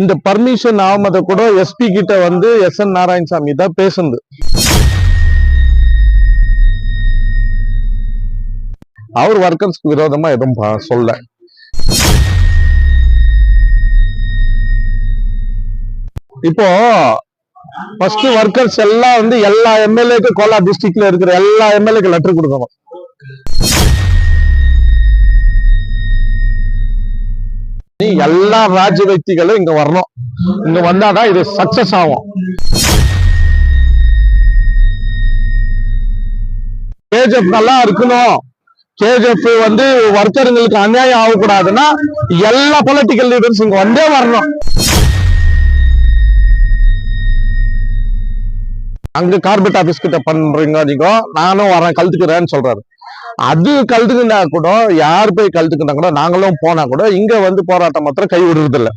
இந்த பர்மிஷன் ஆகாமத கூட எஸ்பி கிட்ட வந்து எஸ் என் நாராயணசாமி தான் பேசுனது அவர் ஒர்க்கர்ஸ்க்கு விரோதமா எதுவும் சொல்ல. இப்போ ஃபர்ஸ்ட் ஒர்க்கர்ஸ் எல்லாம் வந்து எல்லா எம்எல்ஏக்கு கோலா டிஸ்ட்ரிக்ட்ல இருக்கிற எல்லா எம்எல்ஏக்கு லெட்டர் கொடுக்கணும். நீ எல்லா ராஜ வக்திகளும் இங்க வரணும். இங்க வந்தாதான் இது சக்சஸ் ஆகும். கேஜப் நல்லா இருக்கணும். கேஜிஎஃப் வந்து ஒருத்தருங்களுக்கு அநியாயம் ஆகக்கூடாதுன்னா எல்லா பொலிட்டிக்கல் லீடர்ஸ் இங்க வந்தே வரணும். அங்க கார்பரேட் ஆபீஸ் கிட்ட பண்றீங்க நீங்க? நானும் வரேன் கலந்துக்கிறேன்னு சொல்றாரு. அது கழுத்துக்குனா கூட யார் போய் கழுத்துக்குனா கூட நாங்களும் போனா கூட இங்க வந்து போராட்டம் மாத்திரம் கை விடுறது இல்ல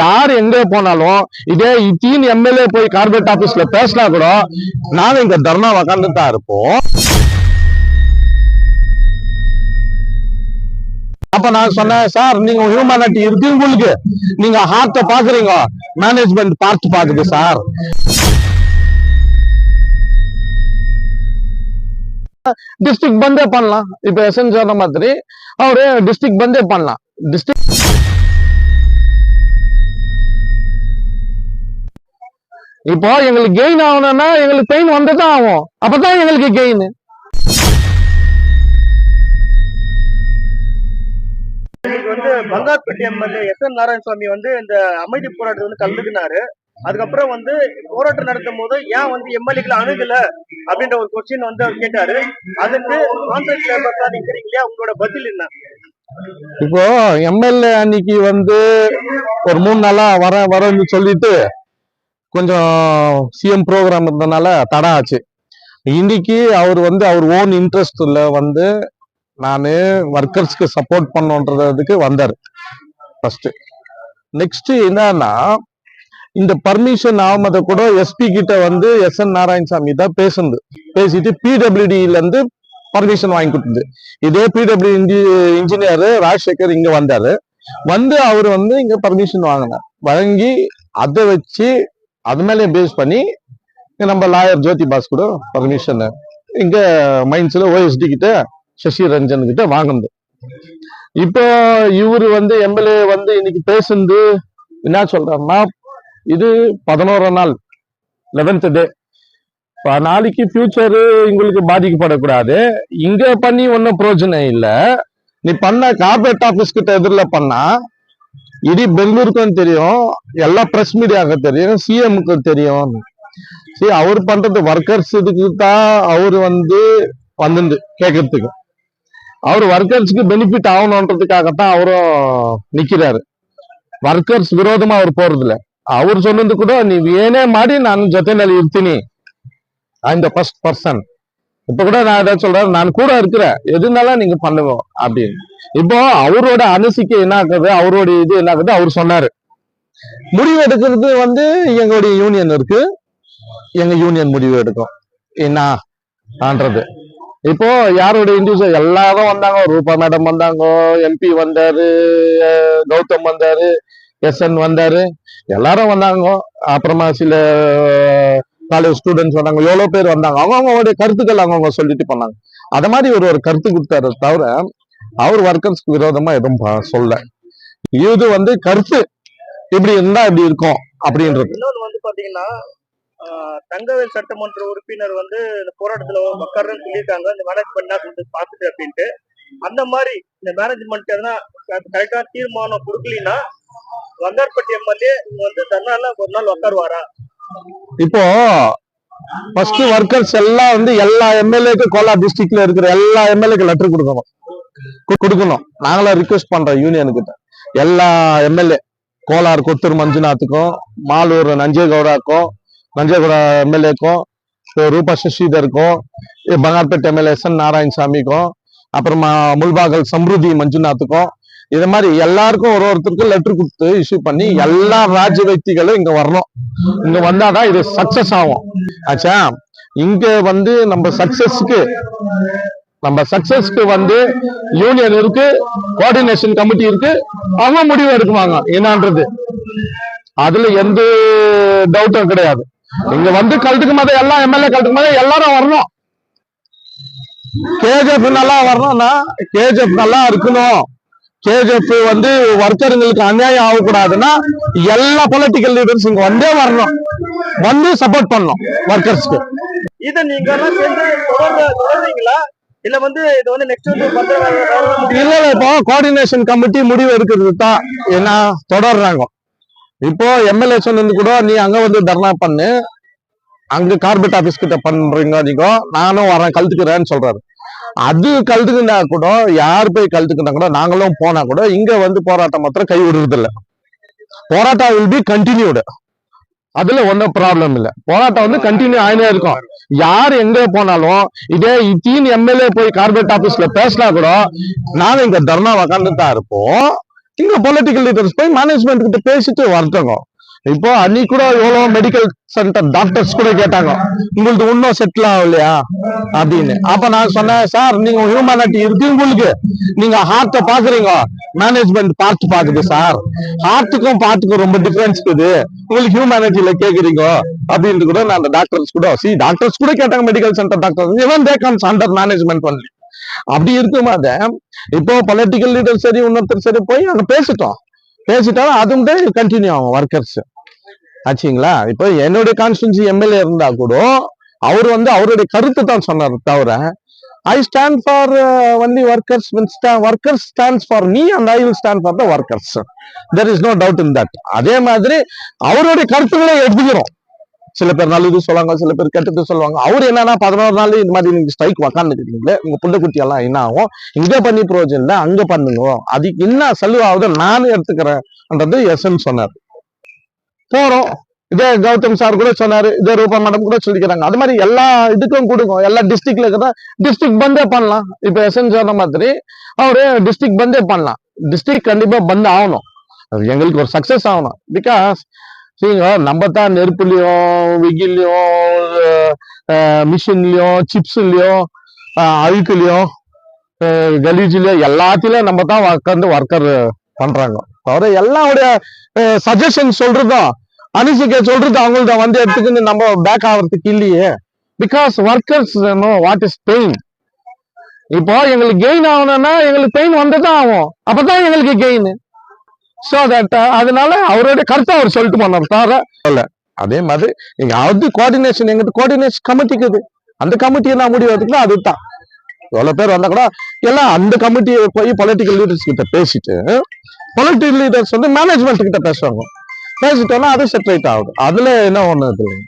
யார் எங்க போனாலும் இதே தீன் எம்எல்ஏ போய் கார்பரேட் ஆபீஸ்ல பேசினா கூட நாங்க இங்க தர்ணா உக்காந்து தான் இருப்போம். அப்ப நான் சொன்னேன் சார் நீங்க ஹியூமனிட்டி இருக்கு உங்களுக்கு. நீங்க ஹார்ட்ட பாக்குறீங்க. மேனேஜ்மெண்ட் பார்த்து பாக்குது சார். டிஸ்ட்ரிக்ட் பந்தே பண்ணலாம் இப்ப எஸ்என் சொன்ன மாதிரி அவரு டிஸ்ட்ரிக்ட் பந்தே பண்ணலாம் டிஸ்ட்ரிக்ட் இப்போ எங்களுக்கு கெயின் ஆகணும்னா எங்களுக்கு பெயின் வந்துதான் ஆகும் அப்பதான் எங்களுக்கு கெயின் இன்னைக்கு வந்து Bangarpet MLA S N Narayanasamy வந்து இந்த அமைதி போராட்டத்தை வந்து கலந்துக்கினாரு. அதுக்கப்புறம் வந்து போராட்டம் நடத்தும் போது ஏன் வந்து எம்எல்ஏக்களை அணுகல அப்படின்ற ஒரு கொஸ்டின் வந்து அவர் கேட்டாரு. அதுக்கு கான்ட்ராக்ட் லேபர்ஸா நீங்க இல்லையா உங்களோட பதில் என்ன? இப்போ எம்எல்ஏ அன்னைக்கு வந்து ஒரு மூணு நாளா வர வரேன்னு சொல்லிட்டு கொஞ்சம் சிஎம் ப்ரோக்ராம் இருந்தனால தடை ஆச்சு. இன்னைக்கு அவர் வந்து அவர் ஓன் இன்ட்ரெஸ்ட்ல வந்து நான் ஒர்க்கர்ஸ்க்கு சப்போர்ட் பண்ணுன்றதுக்கு வந்தார். ஃபர்ஸ்ட் நெக்ஸ்ட் என்னன்னா இந்த பர்மிஷன் ஆகாமதை கூட எஸ்பி கிட்ட வந்து எஸ் என் நாராயணசாமி தான் பேசுனது பேசிட்டு பிடபிள்யூடில இருந்து பர்மிஷன் வாங்கி கொடுத்தது. இதே பிடபிள்யூ இன்ஜி இன்ஜினியர் ராஜசேகர் இங்க வந்தாரு. வந்து அவர் வந்து இங்க பர்மிஷன் வாங்கினார். வழங்கி அதை வச்சு அது மேலே பேஸ் பண்ணி நம்ம லாயர் ஜோதி பாஸ் கூட பர்மிஷன் இங்க மைன்ஸ்ல ஓஎஸ்டி கிட்ட சசி ரஞ்சன் கிட்ட வாங்கினது. இப்போ இவரு வந்து எம்எல்ஏ வந்து இன்னைக்கு பேசுனது என்ன சொல்றாருன்னா இது பதினோரா நாள் லெவன்த் டே இப்போ நாளைக்கு ஃபியூச்சரு உங்களுக்கு பாதிக்கப்படக்கூடாது. இங்கே பண்ணி ஒன்றும் பிரயோஜனம் இல்லை. நீ பண்ண கார்பரேட் ஆஃபீஸ் கிட்ட எதிரில் பண்ணா இடி பெங்களூருக்கும் தெரியும் எல்லா ப்ரெஸ் மீடியாவுக்கும் தெரியும் சிஎம்க்கு தெரியும். சரி அவர் பண்ணுறது ஒர்க்கர்ஸ் இதுக்கு தான் அவர் வந்து வந்து கேட்கறதுக்கு அவர் ஒர்க்கர்ஸ்க்கு பெனிஃபிட் ஆகணுன்றதுக்காக தான் அவரும் நிற்கிறாரு ஒர்க்கர்ஸ் விரோதமாக அவர் போறது ಅವ್ರು சொன்னது கூட நீ ಏನೇ ಮಾಡಿ ನಾನು ಜೊತೆನಲ್ಲಿ ಇರ್ತೀನಿ ஐ த ஃபர்ஸ்ட் பர்சன் இப்ப கூட நான் ஏதாவது சொல்றேன் நான் கூட இருக்கிறேன் எதுனாலும் நீங்க பண்ணுவோம் அப்படின்னு இப்போ அவரோட அனுசிக்கை என்ன ஆகுது அவரோட இது என்ன ஆகுது அவர் சொன்னாரு முடிவு எடுக்கிறது வந்து எங்களுடைய யூனியன் இருக்கு எங்க யூனியன் முடிவு எடுக்கும் என்னன்றது இப்போ யாரோட இண்டிவிஜுவல் எல்லாரும் வந்தாங்க ரூபா மேடம் வந்தாங்க எம்பி வந்தாரு அஹ் கௌதம் வந்தாரு எஸ்என் வந்தாரு. எல்லாரும் வந்தாங்க. அப்புறமா சில காலேஜ் ஸ்டூடெண்ட்ஸ் வந்தாங்க. எவ்வளவு பேர் வந்தாங்க. அவங்கவுங்களுடைய கருத்துக்கள் அவங்கவுங்க சொல்லிட்டு பண்ணாங்க அத மாதிரி ஒரு ஒரு கருத்து கொடுத்தாரு. தவிர அவர் ஒர்க்கர்ஸ்க்கு விரோதமா எதுவும் ப- சொல்ல. இது வந்து கருத்து. இப்படி இருந்தா இப்படி இருக்கும் அப்படின்றது. இன்னொன்னு வந்து பாத்தீங்கன்னா தங்கவேல் சட்டமன்ற உறுப்பினர் வந்து இந்த போராட்டத்துல உட்காருன்னு சொல்லியிருக்காங்க. இந்த மேனேஜ்மெண்ட் சொல்லிட்டு பாத்துட்டு அப்படின்ட்டு. அந்த மாதிரி இந்த மேனேஜ்மெண்ட் எதனா கரெக்டா தீர்மானம் கொடுக்கலனா வங்கார்பட்டி எம்எல்ஏ வந்து தன்னால ஒரு நாள் உட்காருவாரா இப்போ ஃபர்ஸ்ட் ஒர்க்கர்ஸ் எல்லாம் வந்து எல்லா எம்எல்ஏக்கு கோலார் டிஸ்ட்ரிக்ட்ல இருக்கிற எல்லா எம்எல்ஏக்கு லெட்டர் கொடுக்கணும். கு- கொடுக்கணும். நாங்களும் ரிக்வெஸ்ட் பண்றோம் யூனியன் கிட்ட. எல்லா எம்எல்ஏ கோலார் கொத்தூர் மஞ்சுநாத்துக்கும் மாலூர் நஞ்சேகவுடாக்கும் நஞ்சேகவுடா எம்எல்ஏக்கும் ரூபா சசிதருக்கும் பங்கார்பேட் எம்எல்ஏ எஸ் என் நாராயணசாமிக்கும் அப்புறமா முல்பாகல் சம்ருதி மஞ்சுநாத்துக்கும் இது மாதிரி எல்லாருக்கும் ஒரு ஒருத்தருக்கும் லெட்டர் கொடுத்து இஷ்யூ பண்ணி எல்லா ராஜ வக்திகளும் இங்க வரணும். இங்க வந்தாதான் இது சக்சஸ் ஆகும். ஆச்சா? இங்க வந்து நம்ம சக்சஸ்க்கு நம்ம சக்சஸ்க்கு வந்து யூனியன் இருக்கு கோஆர்டினேஷன் கமிட்டி இருக்கு அவங்க முடிவு எடுக்குவாங்க. என்னன்றது? அதுல எந்த டவுட்டும் கிடையாது. இங்க வந்து கலத்துக்கும் போதே எல்லாம் எம்எல்ஏ கலத்துக்கும் போதே எல்லாரும் வரணும். கேஜிஎஃப் நல்லா வரணும்னா கேஜிஎஃப் நல்லா இருக்கணும். கேஜிஎஃப் வந்து ஒர்க்கருங்களுக்கு அநியாயம் ஆகக்கூடாதுன்னா எல்லா பொலிட்டிக்கல் லீடர்ஸ் இங்க வந்தே வரணும். வந்து சப்போர்ட் பண்ணணும் ஒர்க்கர்ஸ்க்கு இதை நீங்க தொடர்றீங்களா இல்ல வந்து இது வந்து நெக்ஸ்ட் வந்து இல்ல இப்போ கோஆர்டினேஷன் கமிட்டி முடிவு எடுக்கிறது தான் என்ன தொடர்றாங்க. இப்போ எம்எல்ஏ சொன்னது கூட நீ அங்க வந்து தர்ணா பண்ணு. அங்க கார்பரேட் ஆபீஸ் கிட்ட பண்றீங்க நீங்க. நானும் வரேன் கழுத்துக்கிறேன்னு சொல்றாரு. அது கழுத்துக்குனா கூட யார் போய் கழுத்துக்கினா கூட நாங்களும் போனா கூட இங்க வந்து போராட்டம் மாத்திரம் கை விடுறதில்ல. போராட்டம் வில் பி கண்டினியூடு அதுல ஒன்றும் ப்ராப்ளம் இல்ல. போராட்டம் வந்து கண்டினியூ ஆயினே இருக்கும். யார் எங்க போனாலும் இதே இத்தீன் எம்எல்ஏ போய் கார்பரேட் ஆபீஸ்ல பேசினா கூட நாங்க இங்க தர்ணா உக்காந்து தான் இருப்போம். இங்க பொலிட்டிக்கல் லீடர்ஸ் போய் மேனேஜ்மெண்ட் கிட்ட பேசிட்டு வரட்டுங்க. இப்போ அன்னைக்கு கூட எவ்வளவு மெடிக்கல் சென்டர் டாக்டர்ஸ் கூட கேட்டாங்க. உங்களுக்கு இன்னும் செட்டில் ஆகலையா? அப்படின்னு. அப்ப நான் சொன்னேன் சார் நீங்க ஹியூமனிட்டி இருக்கு உங்களுக்கு. நீங்க ஹார்ட்டை பாக்குறீங்க. மேனேஜ்மெண்ட் பார்த்து பாக்குது சார். ஹார்ட்டுக்கும் பார்த்துக்கும் ரொம்ப டிஃபரன்ஸ் இருக்குது. உங்களுக்கு ஹியூமனிட்டியில கேக்குறீங்க. அப்படின்ட்டு கூட நான் அந்த டாக்டர்ஸ் கூட சி டாக்டர்ஸ் கூட கேட்டாங்க மெடிக்கல் சென்டர் டாக்டர் இவன் தே கம்ஸ் அண்டர் மேனேஜ்மெண்ட் பண்ணி அப்படி இருக்கும்போது இப்போ பொலிட்டிக்கல் லீடர் சரி இன்னொருத்தர் சரி போய் அங்க பேசிட்டோம். பேசிட்டாலும் அதுவும் கண்டினியூ ஆகும் ஒர்க்கர்ஸ் ஆச்சுங்களா? இப்போ என்னுடைய கான்ஸ்டியூன்சி எம்எல்ஏ இருந்தா கூட அவர் வந்து அவருடைய கருத்து தான் சொன்னார் தவிர I stand for only workers means workers stands for me and I will stand for the workers there is no doubt in that அதே மாதிரி அவருடைய கருத்துக்களை எடுத்துக்கிறோம். சில பேர் நல்லது சொல்லுவாங்க சில பேர் கெட்டது சொல்லுவாங்க. அவர் என்னன்னா பதினோரு நாள் இந்த மாதிரி நீங்க ஸ்ட்ரைக் உக்காந்துக்கிறீங்களே உங்க புண்டக்குட்டி எல்லாம் என்ன ஆகும்? இங்க பண்ணி பிரயோஜனம் இல்லை அங்க பண்ணுங்க. அதுக்கு என்ன செலவாகுது நானும் எடுத்துக்கிறேன்ன்றது எஸ்என் சொன்னார். போறோம் இதே கௌதம் சார் கூட சொன்னாரு இதே ரூபா மேடம் கூட சொல்லிக்கிறாங்க. அது மாதிரி எல்லா இதுக்கும் கொடுங்க. எல்லா டிஸ்ட்ரிக்ட்ல இருக்கிற டிஸ்ட்ரிக்ட் பந்தே பண்ணலாம். இப்ப எஸ்என் சொன்ன மாதிரி அவரு டிஸ்ட்ரிக்ட் பந்தே பண்ணலாம். டிஸ்ட்ரிக்ட் கண்டிப்பா பந்த் ஆகணும். அது எங்களுக்கு ஒரு சக்சஸ் ஆகணும். பிகாஸ் சரிங்க நம்ம தான் நெருப்புலையும் வெயிலையும் மிஷின்லையும் சிப்ஸ்லையும் அழுக்குலையும் கலீஜ்லயும் எல்லாத்திலையும் நம்ம தான் உட்காந்து ஒர்க்கர் பண்றாங்க. தவிர எல்லாருடைய சஜஷன் சொல்றதும் அனுசிக்க சொல்றது அவங்கள்ட்ட வந்து எடுத்துக்கிட்டு நம்ம பேக் ஆகிறதுக்கு இல்லையே. Because workers what is pain இப்போ எங்களுக்கு கெயின் ஆகணும்னா எங்களுக்கு பெயின் வந்துதான் ஆகும். அப்பதான் எங்களுக்கு கெயின் சோ தட் அதனால அவருடைய கருத்தை அவர் சொல்லிட்டு போனார். தவிர இல்லை. அதே மாதிரி எங்க அது கோஆர்டினேஷன் எங்கிட்ட கோஆர்டினேஷன் கமிட்டிக்குது அந்த கமிட்டியை நான் முடிவு எடுத்துக்கலாம் அதுதான் எவ்வளவு பேர் வந்தா கூட எல்லாம் அந்த கமிட்டியை போய் பொலிட்டிக்கல் லீடர்ஸ் கிட்ட பேசிட்டு பொலிட்டிக்கல் லீடர்ஸ் வந்து மேனேஜ்மெண்ட் கிட்ட பேசுவாங்க. பேசிட்டோம்னா அது செட்டரேட் ஆகுது. அதுல என்ன ஒண்ணு இல்லைங்க